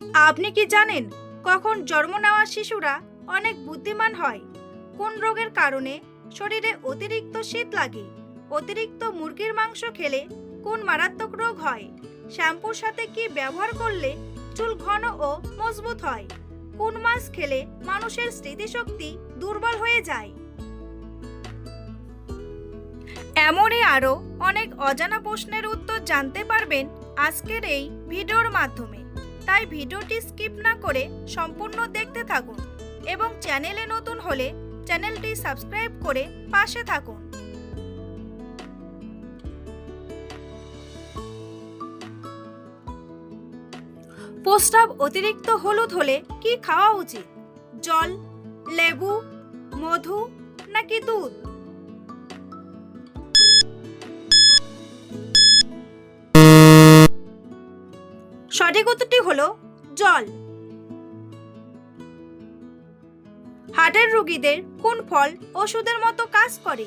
আপনি কি জানেন কখন জন্ম নেওয়া শিশুরা অনেক বুদ্ধিমান হয়? কোন রোগের কারণে শরীরে অতিরিক্ত শীত লাগে? অতিরিক্ত মুরগির মাংস খেলে কোন মারাত্মক রোগ হয়? শ্যাম্পুর সাথে কি ব্যবহার করলে চুল ঘন ও মজবুত হয়? কোন মাছ খেলে মানুষের স্মৃতিশক্তি দুর্বল হয়ে যায়? এমনই আরও অনেক অজানা প্রশ্নের উত্তর জানতে পারবেন আজকের এই ভিডিওর মাধ্যমে। তাই ভিডিওটি স্কিপ না করে সম্পূর্ণ দেখতে থাকুন এবং চ্যানেলে নতুন হলে চ্যানেলটি সাবস্ক্রাইব করে পাশে থাকুন। প্রস্রাব অতিরিক্ত হলুদ হলে কি খাওয়া উচিত? জল, লেবু, মধু নাকি দুধ? সঠিক হলো? জল। হার্টের রোগীদের কোন ফল ওষুধের মতো কাজ করে?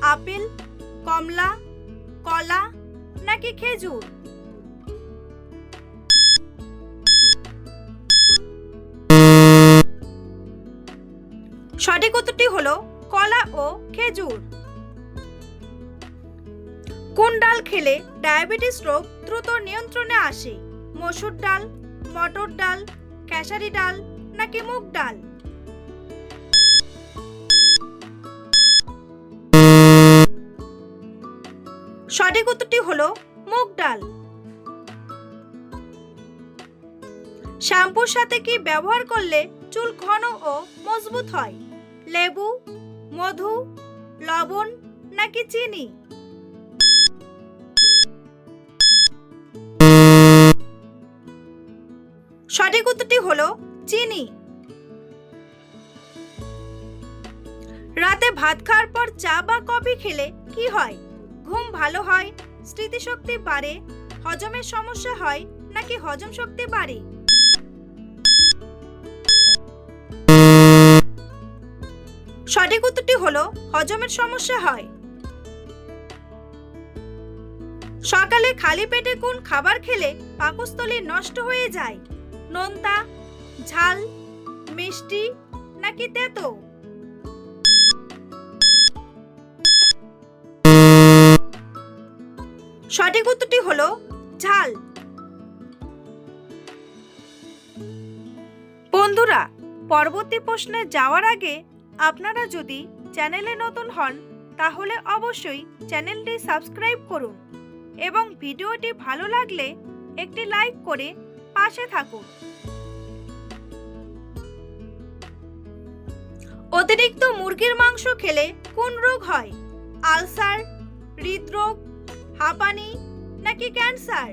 আপেল, কমলা, কলা নাকি খেজুর? সঠিক উত্তরটি হলো কলা ও খেজুর। কোন ডাল খেলে ডায়াবেটিস রোগ দ্রুত নিয়ন্ত্রণে আসে? মসুর ডাল, মটর ডাল, খেসারি ডাল নাকি মুগ ডাল? সঠিক উত্তরটি হলো মুগ ডাল। শ্যাম্পুর সাথে কি ব্যবহার করলে চুল ঘন ও মজবুত হয়? লেবু, মধু, লবণ নাকি চিনি? সঠিক উত্তরটি হলো চিনি। রাতে ভাত খাওয়ার পর চা বা কফি খেলে কি হয়? ঘুম ভালো হয়, স্মৃতিশক্তি বাড়ে, হজমের সমস্যা হয় নাকি হজম শক্তি বাড়ে? সঠিক উত্তরটি হলো হজমের সমস্যা হয়। সকালে খালি পেটে কোন খাবার খেলে পাকস্থলী নষ্ট হয়ে যায়? নোনতা, ঝাল, মিষ্টি নাকি তেতো? সঠিক উত্তরটি হলো ঝাল। বন্ধুরা, পরবর্তী প্রশ্নে যাওয়ার আগে আপনারা যদি চ্যানেলে নতুন হন, তাহলে অবশ্যই চ্যানেলটি সাবস্ক্রাইব করুন এবং ভিডিওটি ভালো লাগলে একটি লাইক করে পাশে থাকুন। অতিরিক্ত মুরগির মাংস খেলে কোন রোগ হয়? আলসার, হৃদরোগ, হাঁপানি নাকি ক্যান্সার?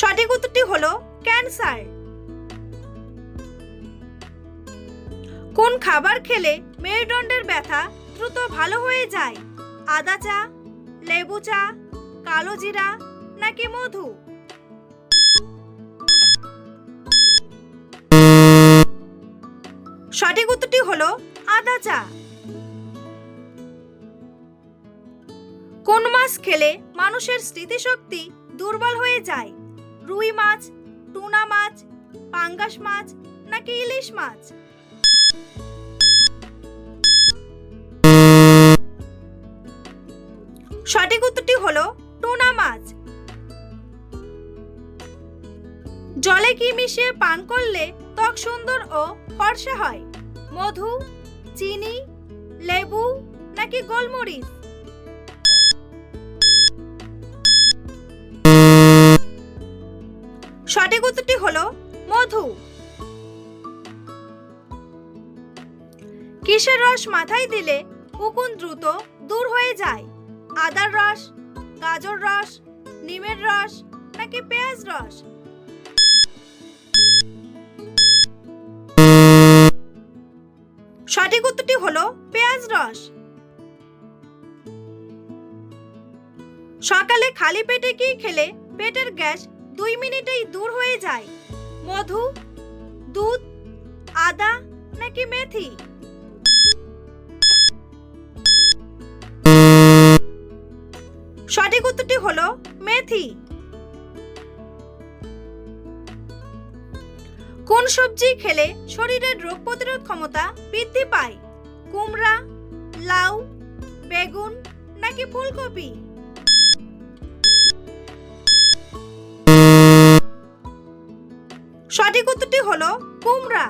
সঠিক উত্তরটি হলো ক্যান্সার। কোন খাবার খেলে মেরুদণ্ডের ব্যথা দ্রুত ভালো হয়ে যায়? আদা চা, লেবু চা, কালো জিরা নাকি মধু? সঠিক উত্তরটি হলো আদা চা। কোন মাছ খেলে মানুষের স্মৃতিশক্তি দুর্বল হয়ে যায়? রুই মাছ, টুনা মাছ, পাঙ্গাস মাছ নাকি ইলিশ মাছ? সঠিক উত্তরটি হলো টুনা মাছ। জলে কি মিশিয়ে পান করলে ত্বক সুন্দর ও ফর্সা হয়? মধু, চিনি, লেবু নাকি গোলমরিচ? সঠিক উত্তরটি হলো মধু। কিসের রস মাথায় দিলে উকুন দ্রুত দূর হয়ে যায়? আদার রস, গাজর রস, নিমের রস, নাকি পেঁয়াজ রস? সঠিক উত্তরটি হলো পেঁয়াজ রস। সকালে খালি পেটে কি খেলে পেটের গ্যাস দুই মিনিটেই দূর হয়ে যায়? মধু, দুধ, আদা, নাকি মেথি? উত্তরটি হলো মেথি। কোন সবজি খেলে শরীরের রোগ প্রতিরোধ ক্ষমতা বৃদ্ধি পায়? কুমড়া, লাউ, বেগুন নাকি ফুলকপি? সঠিক উত্তরটি হলো কুমড়া।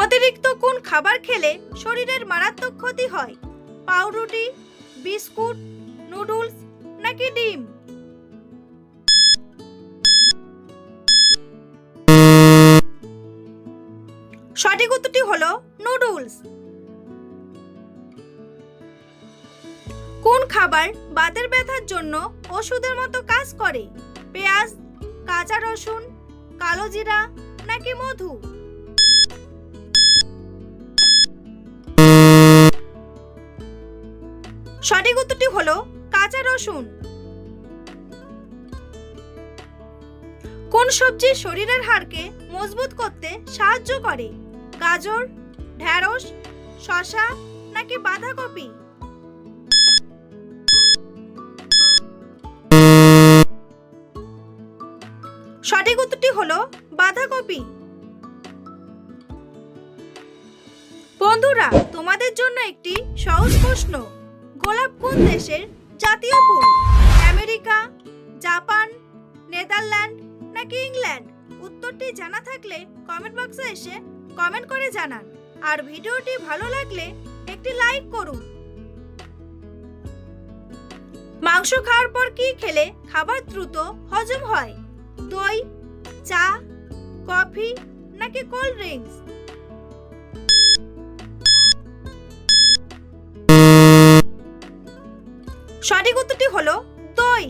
অতিরিক্ত কোন খাবার খেলে শরীরের মারাত্মক ক্ষতি হয়? পাউরুটি, বিস্কুট, নুডলস নাকি ডিম? সঠিক উত্তরটি হলো নুডলস। কোন খাবার বাতের ব্যথার জন্য ওষুধের মতো কাজ করে? পেঁয়াজ, কাঁচা রসুন, কালো জিরা নাকি মধু? সঠিক উত্তরটি হলো কাঁচা রসুন। কোন সবজি শরীরের হাড়কে মজবুত করতে সাহায্য করে? গাজর ঢ্যাঁড়স শসা নাকি বাঁধাকপি? সঠিক উত্তরটি হলো বাঁধাকপি। বন্ধুরা, তোমাদের জন্য একটি সহজ প্রশ্ন। গোলাপ কোন দেশের জাতীয় ফুল আমেরিকা, জাপান, নেদারল্যান্ড নাকি ইংল্যান্ড? উত্তরটি জানা থাকলে কমেন্ট বক্সে এসে কমেন্ট করে জানান। আর ভিডিওটি ভালো লাগলে একটি লাইক করুন। মাংস খাওয়ার পর কি খেলে খাবার দ্রুত হজম হয়? দই, চা, কফি নাকি কোল্ড ড্রিঙ্কস? সঠিক উত্তরটি হলো দই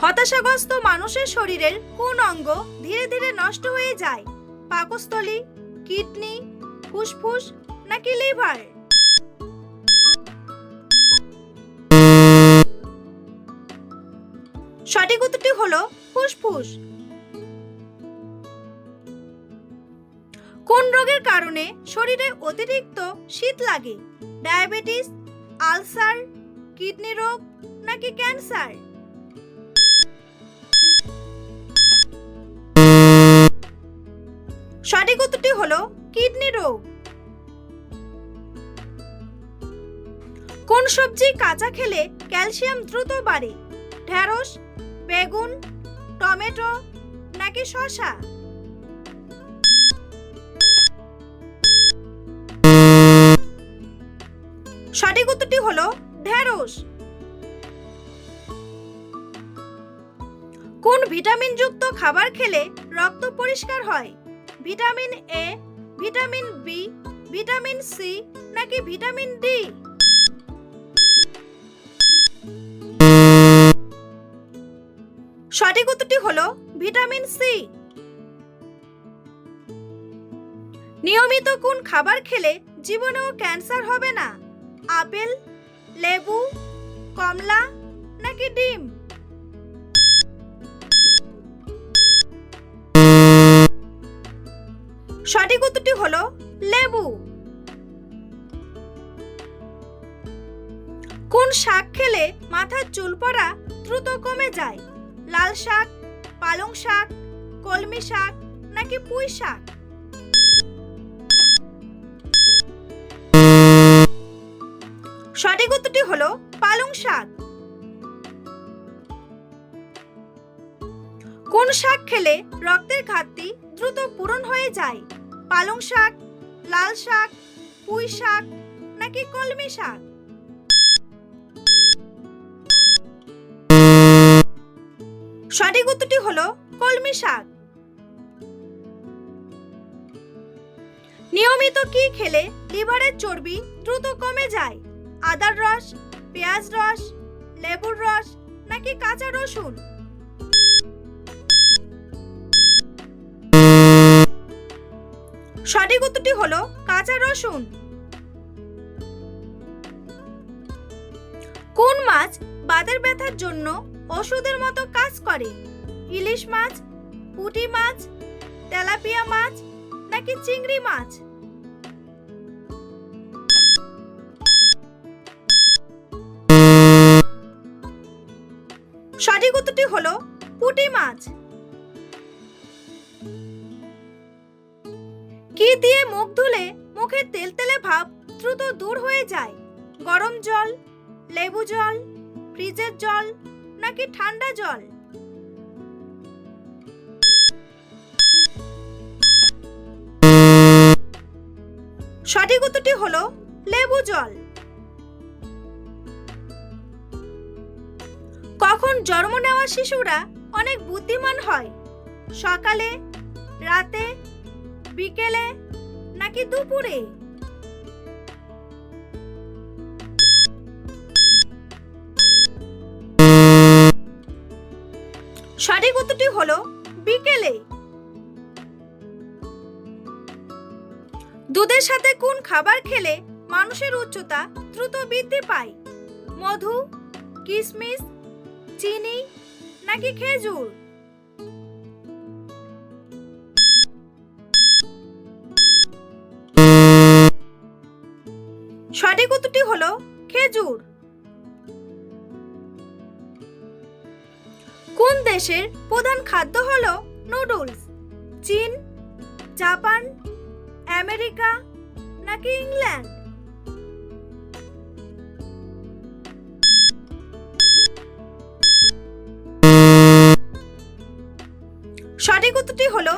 হতাশাগ্রস্ত মানুষের শরীরের কোন অঙ্গ ধীরে ধীরে নষ্ট হয়ে যায়? পাকস্থলী, কিডনি, ফুসফুস নাকি লিভার? সঠিক উত্তরটি হলো ফুসফুস। কোন রোগের কারণে শরীরে অতিরিক্ত শীত লাগে? ডায়াবেটিস, আলসার, কিডনি রোগ নাকি ক্যান্সার? সঠিক উত্তরটি হলো কিডনি রোগ। কোন সবজি কাঁচা খেলে ক্যালসিয়াম দ্রুত বাড়ে? ঢ্যাঁড়স বেগুন, টমেটো নাকি শসা? সঠিক উত্তরটি হলো ঢ্যাঁড়স কোন ভিটামিন যুক্ত খাবার খেলে রক্ত পরিষ্কার হয়? Vitamin A vitamin B vitamin C নাকি ভিটামিন ডি সঠিক উত্তরটি হলো ভিটামিন সি নিয়মিত কোন খাবার খেলে জীবনেও ক্যান্সার হবে না? আপেল, লেবু, কমলা নাকি ডিম? সঠিক উত্তরটি হলো লেবু। কোন শাক খেলে মাথার চুল পড়া দ্রুত কমে যায়? লাল শাক, পালং শাক, কলমি শাক নাকি পুঁই শাক? সঠিক উত্তরটি হলো পালং শাক। কোন শাক খেলে রক্তের ঘাটতি দ্রুত পূরণ হয়ে যায়? পালং শাক, লাল শাক, পুঁই শাক নাকি কলমি শাক? সঠিক উত্তরটি হলো কলমি শাক। নিয়মিত কি খেলে লিভারের চর্বি দ্রুত কমে যায়? আদার রস, পেঁয়াজ রস, লেবুর রস নাকি কাঁচা রসুন? সঠিক উত্তরটি হলো কাঁচা রসুন। কোন মাছ বাতের ব্যথার জন্য ওষুধের মতো কাজ করে? ইলিশ মাছ, পুঁটি মাছ, তেলাপিয়া মাছ নাকি চিংড়ি মাছ? সঠিক উত্তরটি হলো পুঁটি মাছ। কি দিয়ে মুখ ধুলে মুখের তেলতেলে ভাব দ্রুত দূর হয়ে যায়? গরম জল, লেবু জল, ফ্রিজের জল নাকি ঠান্ডা জল? সঠিক উত্তরটি হলো লেবু জল। কখন জন্ম নেওয়া শিশুরা অনেক বুদ্ধিমান হয়। সকালে, রাতে, বিকেলে নাকি দুপুরে? সঠিক উত্তরটি হলো বিকেলে। দুধের সাথে কোন খাবার খেলে মানুষের উচ্চতা দ্রুত বৃদ্ধি পায়? মধু কিশমিশ চিনি নাকি খেজুর? সঠিক উত্তরটি হলো খেজুর। কোন দেশের প্রধান খাদ্য হলো নুডলস? চীন, জাপান, আমেরিকা নাকি ইংল্যান্ড? উত্তরটি হলো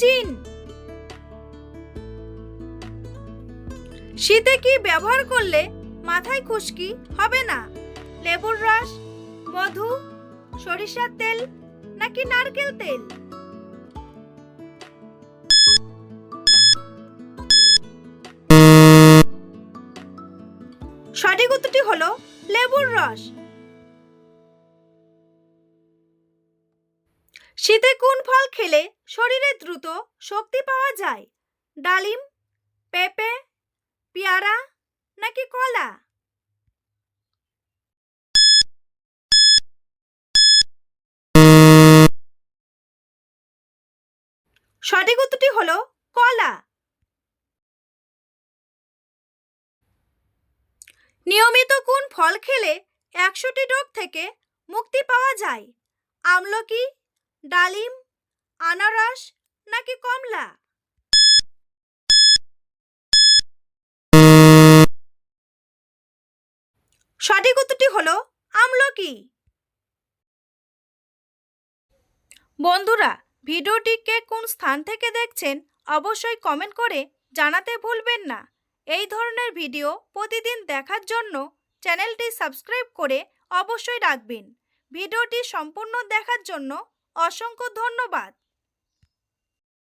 চীন। শীতে কি ব্যবহার করলে মাথায় খুশকি হবে না? লেবুর রস, মধু, সরিষার তেল নাকি নারকেল তেল? সঠিক উত্তরটি হলো লেবুর রস। খেলে শরীরে দ্রুত শক্তি পাওয়া যায়। ডালিম, পেঁপে, পেয়ারা নাকি কলা? সঠিক উত্তরটি হলো কলা। নিয়মিত কোন ফল খেলে একশোটি রোগ থেকে মুক্তি পাওয়া যায়? আমলকি, ডালিম আনারস নাকি কমলা? সঠিক উত্তরটি হলো আমলকি। বন্ধুরা ভিডিওটিকে কোন স্থান থেকে দেখছেন অবশ্যই কমেন্ট করে জানাতে ভুলবেন না। এই ধরনের ভিডিও প্রতিদিন দেখার জন্য চ্যানেলটি সাবস্ক্রাইব করে অবশ্যই রাখবেন। ভিডিওটি সম্পূর্ণ দেখার জন্য অসংখ্য ধন্যবাদ।